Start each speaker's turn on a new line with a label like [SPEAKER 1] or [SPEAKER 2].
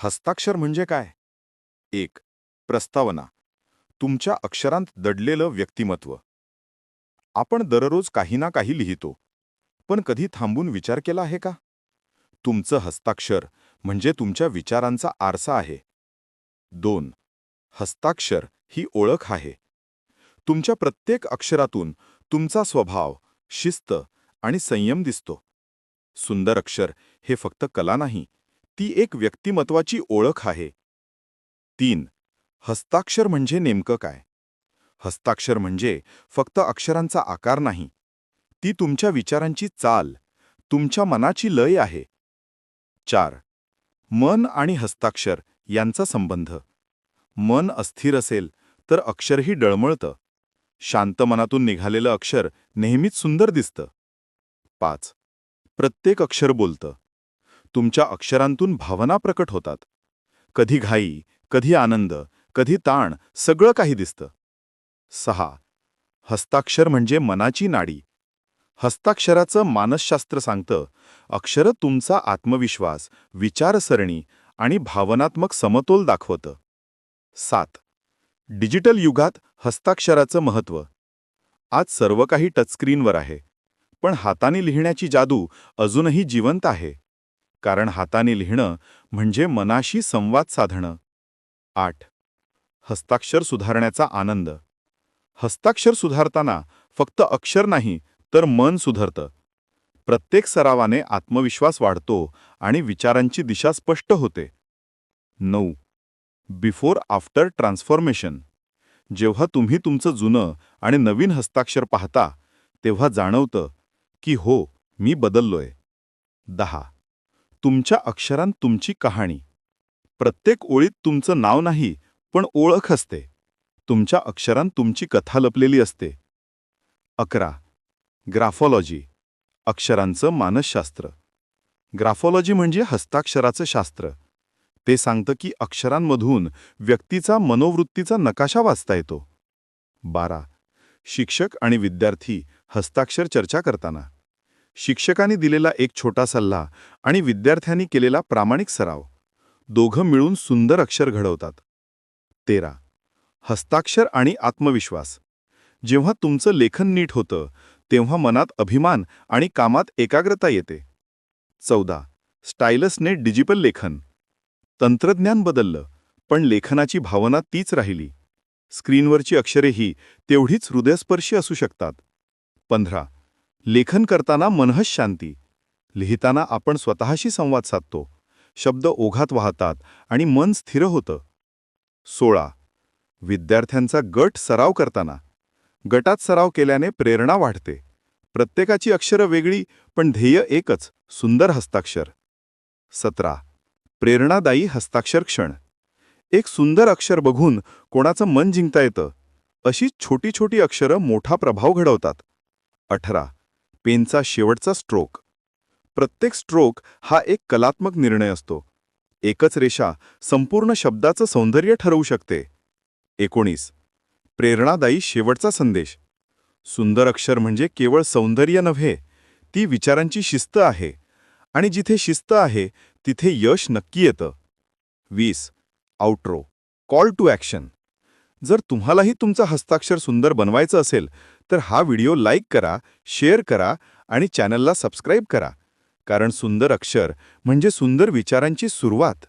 [SPEAKER 1] हस्ताक्षर म्हणजे काय? एक प्रस्तावना. तुमच्या अक्षरांत दडलेलं व्यक्तिमत्व. आपण दररोज काही ना काही लिहितो. पण कधी थांबून विचार केला आहे का? तुमचं हस्ताक्षर म्हणजे तुमच्या विचारांचा आरसा आहे. दोन हस्ताक्षर ही ओळख आहे. तुमच्या प्रत्येक अक्षरातून तुमचा स्वभाव शिस्त आणि संयम दिसतो. सुंदर अक्षर हे फक्त कला नाही ती एक व्यक्तिमत्वाची ओळख आहे. तीन हस्ताक्षर म्हणजे नेमकं काय? हस्ताक्षर म्हणजे फक्त अक्षरांचा आकार नाही. ती तुमच्या विचारांची चाल तुमच्या मनाची लय आहे. चार मन आणि हस्ताक्षर यांचा संबंध. मन अस्थिर असेल तर अक्षरही डळमळतं. शांत मनातून निघालेलं अक्षर नेहमीच सुंदर दिसतं. पाच प्रत्येक अक्षर बोलतं. तुमच्या अक्षरांतून भावना प्रकट होतात. कधी घाई कधी आनंद कधी ताण सगळं काही दिसतं. सहा. हस्ताक्षर म्हणजे मनाची नाडी. हस्ताक्षराचं मानसशास्त्र सांगतं अक्षर तुमचा आत्मविश्वास विचारसरणी आणि भावनात्मक समतोल दाखवतं. सात. डिजिटल युगात हस्ताक्षराचं महत्त्व. आज सर्व काही टचस्क्रीनवर आहे. पण हाताने लिहिण्याची जादू अजूनही जिवंत आहे. कारण हाताने लिहिणं म्हणजे मनाशी संवाद साधणं. आठ. हस्ताक्षर सुधारण्याचा आनंद. हस्ताक्षर सुधारताना फक्त अक्षर नाही तर मन सुधारतं. प्रत्येक सरावाने आत्मविश्वास वाढतो आणि विचारांची दिशा स्पष्ट होते. नऊ. Before after transformation. जेव्हा तुम्ही तुमचं जुनं आणि नवीन हस्ताक्षर पाहता तेव्हा जाणवतं की हो मी बदललोय. दहा. तुमच्या अक्षरांत तुमची कहाणी. प्रत्येक ओळीत तुमचं नाव नाही पण ओळख असते. तुमच्या अक्षरांत तुमची कथा लपलेली असते. अकरा. ग्राफॉलॉजी. अक्षरांचं मानसशास्त्र. ग्राफॉलॉजी म्हणजे हस्ताक्षराचं शास्त्र. ते सांगतं की अक्षरांमधून व्यक्तीचा मनोवृत्तीचा नकाशा वाचता येतो. बारा. शिक्षक आणि विद्यार्थी हस्ताक्षर चर्चा करताना. शिक्षकांनी दिलेला एक छोटा सल्ला आणि विद्यार्थ्यांनी केलेला प्रामाणिक सराव. दोघं मिळून सुंदर अक्षर घडवतात. तेरा. हस्ताक्षर आणि आत्मविश्वास. जेव्हा तुमचं लेखन नीट होतं तेव्हा मनात अभिमान आणि कामात एकाग्रता येते. चौदा. स्टायलसने डिजिटल लेखन. तंत्रज्ञान बदललं पण लेखनाची भावना तीच राहिली. स्क्रीनवरची अक्षरेही तेवढीच हृदयस्पर्शी असू शकतात. पंधरा. लेखन करताना मनहस शांती. लिहिताना आपण स्वतःशी संवाद साधतो. शब्द ओघात वाहतात आणि मन स्थिर होतं. सोळा. विद्यार्थ्यांचा गट सराव करताना. गटात सराव केल्याने प्रेरणा वाढते. प्रत्येकाची अक्षरं वेगळी पण ध्येय एकच सुंदर हस्ताक्षर. सतरा. प्रेरणादायी हस्ताक्षर क्षण. एक सुंदर अक्षर बघून कोणाचं मन जिंकता येतं. अशी छोटी छोटी अक्षरं मोठा प्रभाव घडवतात. अठरा. पेनचा शेवटचा स्ट्रोक. प्रत्येक स्ट्रोक हा एक कलात्मक निर्णय असतो. एकच रेषा संपूर्ण शब्दाचं सौंदर्य ठरवू शकते. एकोणीस. प्रेरणादायी शेवटचा संदेश. सुंदर अक्षर म्हणजे केवळ सौंदर्य नव्हे ती विचारांची शिस्त आहे. आणि जिथे शिस्त आहे तिथे यश नक्की येतं. वीस. आउट्रो. Call to action. जर तुम्हालाही तुमचं हस्ताक्षर सुंदर बनवायचं असेल तर हा व्हिडिओ लाईक करा शेअर करा आणि चॅनलला सबस्क्राईब करा. कारण सुंदर अक्षर म्हणजे सुंदर विचारांची सुरुवात.